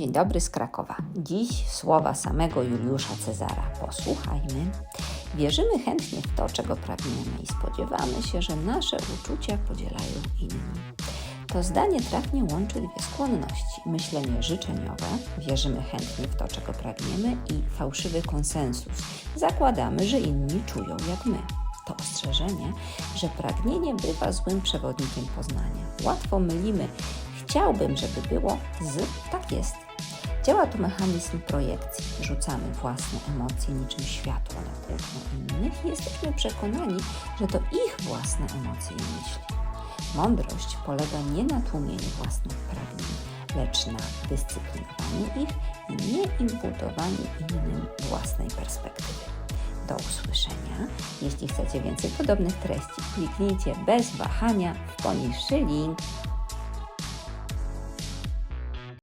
Dzień dobry z Krakowa. Dziś słowa samego Juliusza Cezara. Posłuchajmy. Wierzymy chętnie w to, czego pragniemy i spodziewamy się, że nasze uczucia podzielają inni. To zdanie trafnie łączy dwie skłonności: myślenie życzeniowe, wierzymy chętnie w to, czego pragniemy, i fałszywy konsensus. Zakładamy, że inni czują jak my. To ostrzeżenie, że pragnienie bywa złym przewodnikiem poznania. Łatwo mylimy chciałbym, żeby było z tak jest. Działa tu mechanizm projekcji. Rzucamy własne emocje niczym światło na płótno innych i jesteśmy przekonani, że to ich własne emocje i myśli. Mądrość polega nie na tłumieniu własnych pragnień, lecz na dyscyplinowaniu ich i nie imputowaniu innym własnej perspektywy. Do usłyszenia. Jeśli chcecie więcej podobnych treści, kliknijcie bez wahania w poniższy link.